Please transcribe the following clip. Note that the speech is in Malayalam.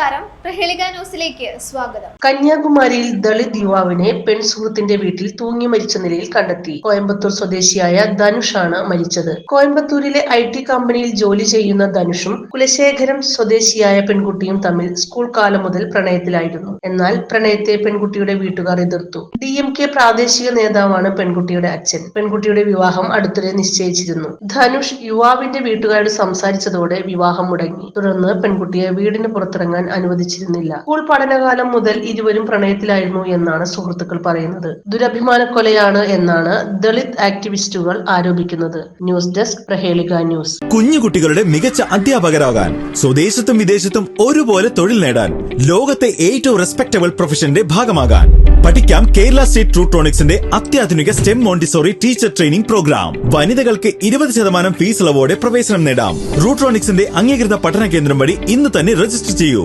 നമസ്കാരം. പ്രഹേളിക ന്യൂസിലേക്ക് സ്വാഗതം. കന്യാകുമാരിയിൽ ദളിത് യുവാവിനെ പെൺസുഹൃത്തിന്റെ വീട്ടിൽ തൂങ്ങി മരിച്ച നിലയിൽ കണ്ടെത്തി. കോയമ്പത്തൂർ സ്വദേശിയായ ധനുഷാണ് മരിച്ചത്. കോയമ്പത്തൂരിലെ ഐ ടി കമ്പനിയിൽ ജോലി ചെയ്യുന്ന ധനുഷും കുലശേഖരം സ്വദേശിയായ പെൺകുട്ടിയും തമ്മിൽ സ്കൂൾ കാലം മുതൽ പ്രണയത്തിലായിരുന്നു. എന്നാൽ പ്രണയത്തെ പെൺകുട്ടിയുടെ വീട്ടുകാർ എതിർത്തു. ഡി എം കെ പ്രാദേശിക നേതാവാണ് പെൺകുട്ടിയുടെ അച്ഛൻ. പെൺകുട്ടിയുടെ വിവാഹം അടുത്തിടെ നിശ്ചയിച്ചിരുന്നു. ധനുഷ് യുവാവിന്റെ വീട്ടുകാരോട് സംസാരിച്ചതോടെ വിവാഹം മുടങ്ങി. തുടർന്ന് പെൺകുട്ടിയെ വീടിന് പുറത്തിറങ്ങാൻ അനുവദിച്ചിരുന്നില്ല. സ്കൂൾ പഠനകാലം മുതൽ ഇരുവരും പ്രണയത്തിലായിരുന്നു എന്നാണ് സുഹൃത്തുക്കൾ പറയുന്നത്. ദുരഭിമാന കൊലയാണ് എന്നാണ് ദളിത് ആക്ടിവിസ്റ്റുകൾ ആരോപിക്കുന്നത്. News desk Prahelika news. കുഞ്ഞുകുട്ടികളുടെ മികച്ച അധ്യാപകരാകാൻ സ്വദേശത്തും വിദേശത്തും ഒരുപോലെ തൊഴിൽ നേടാൻ ലോകത്തെ ഏറ്റവും റെസ്പെക്ടബിൾ പ്രൊഫഷന്റെ ഭാഗമാകാൻ. പഠിക്കാം കേരള സ്റ്റേറ്റ് ട്രൂട്രോണിക്സിന്റെ അത്യാധുനിക STEM Montessori teacher training programme. വനിതകൾക്ക് ഇരുപത് ശതമാനം ഫീസ് ഇളവോടെ പ്രവേശനം നേടാം. റൂട്രോണിക്സിന്റെ അംഗീകൃത പഠന കേന്ദ്രം വഴി ഇന്ന് തന്നെ രജിസ്റ്റർ ചെയ്യൂ.